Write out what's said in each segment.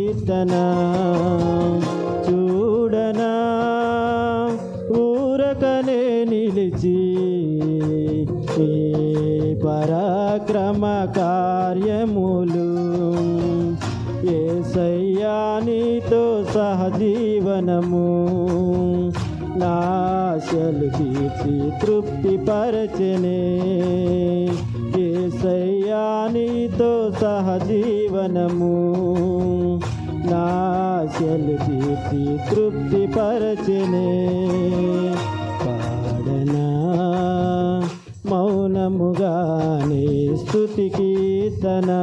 కీర్తన చూడనా ఊరకనే నిలిచి పరాక్రమ కార్యములు. ఏసయ్యా నీతో సహజీవనము. నాశలు తీర్చి తృప్తి పరచనే ఏసయ్యా నీతో సహజీవనము. నాశలు తీర్చి తృప్తి పరచనే పాడనా మౌనముగానే స్థుతి కీర్తనా.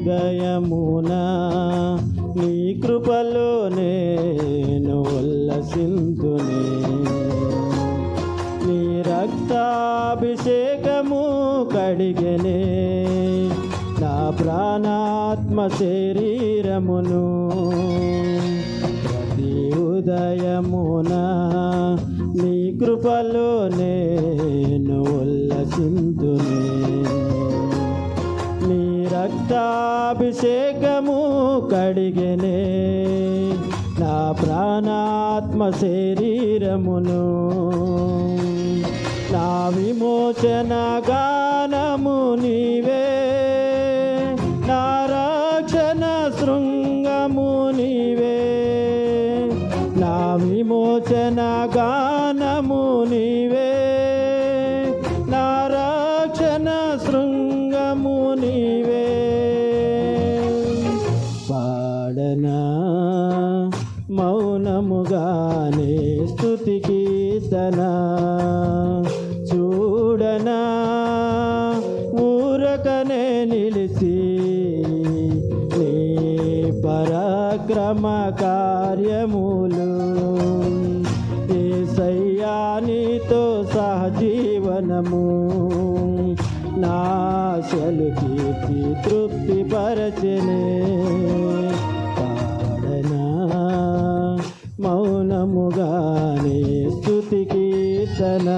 హృదయమున నీ కృపలో నేను ఉల్లసింతునే. నీ రక్తాభిషేకము కడిగనే. నా ప్రాణాత్మ శరీరమును ప్రతి ఉదయమున నీ కృపలో నేను ఉల్లసింతునే. రక్తాభిషేకము కడిగనే నా ప్రాణాత్మ శరీరమును. నా విమోచన గానము నీవే. నా రక్షణ శృంగము నీవే. నా విమోచన గానము నీవే. చూడనా చూడనా ఊరకనే నిలిచి నీ పరాక్రమ కార్యములు. ఏసయ్యా నీతో సహజీవనము. నాశలు కీర్తి తృప్తి పరచనే మౌనముగానే స్థుతి కీర్తన.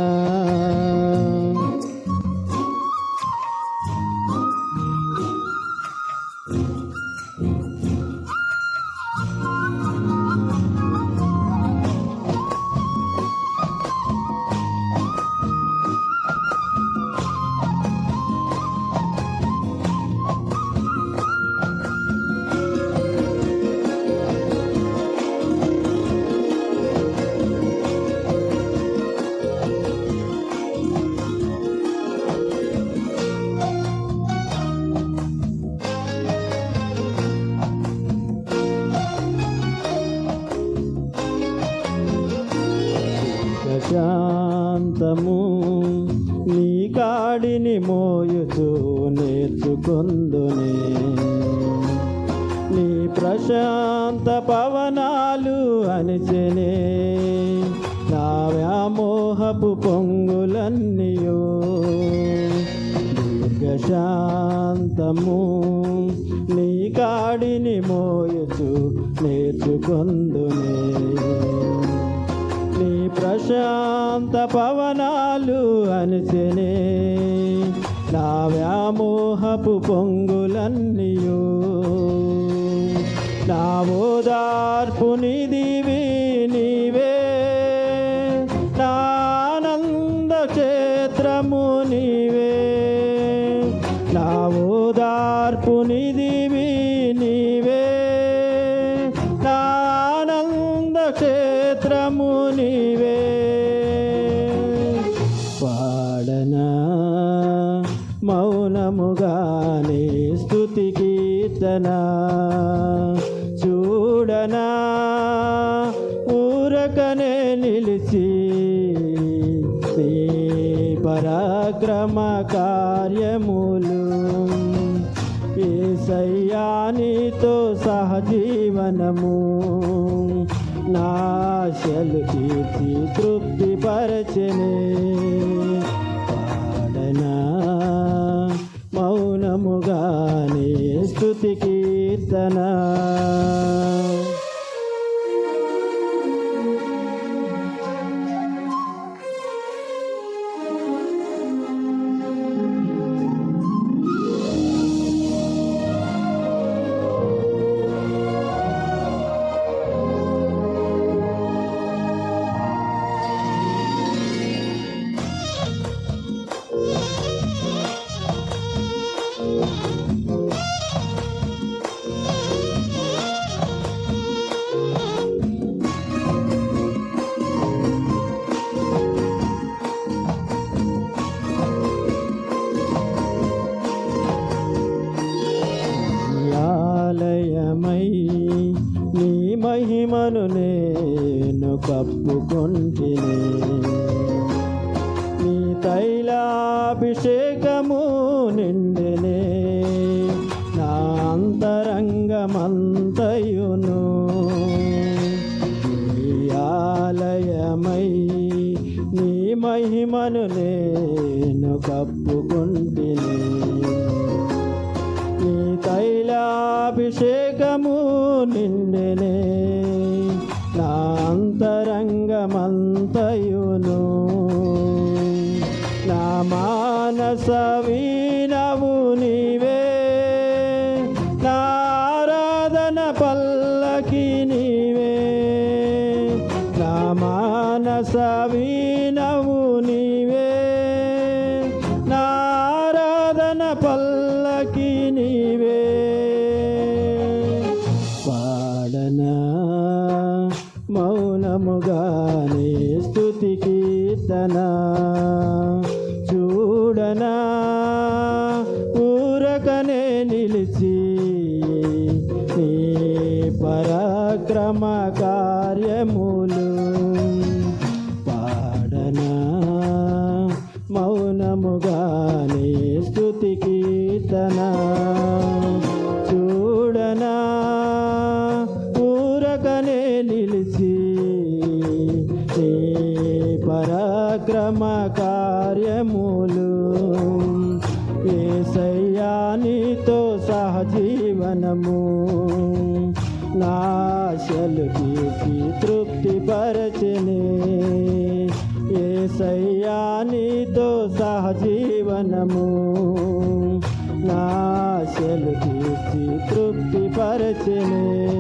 ప్రశాంతము నీ కాడిని మోయుచు నేర్చుకొందునే. నీ ప్రశాంత పవనాలు అనిచెనే నా వ్యామోహపు పొంగులన్నీయో. దీర్ఘశాంతము నీ కాడిని మోయుచు నేర్చుకొందునే. నీ శాంత పవనాలు అనిచెనే. నా వ్యామోహపు పొంగులన్నీయు. నా ఓదార్పు నిధివి నీవే. నా ఆనంద క్షేత్రము నీవే. పాడనా? మౌనముగానే స్థుతి కీర్తన? చూడనా? ఊరకనే నిలిచి పరాక్రమ కార్యములు ఏసయ్యానితో సహజీవనము నాశలు తీర్చి తృప్తిపరచనే. మౌనముగానే స్థుతి కీర్తన. కప్పుకొంటిని. నీ తైలాభిషేకము నిండినే. నా అంతరంగమంతయును. నీ ఆలయమై నీ మహిమను నేను కప్పుకొంటిని. నీ తైలాభిషేకము నిండినే. నా అంతరంగమంతయును. నా మానస వీణవు ఊరకనే నిలిచి నీ పరాక్రమ ఆశలు తీసి తృప్తి పరచని. తృప్తిపరచనే ఏసయ్యానితో సహజీవనము. నాశలు తీసి తృప్తి పరచని.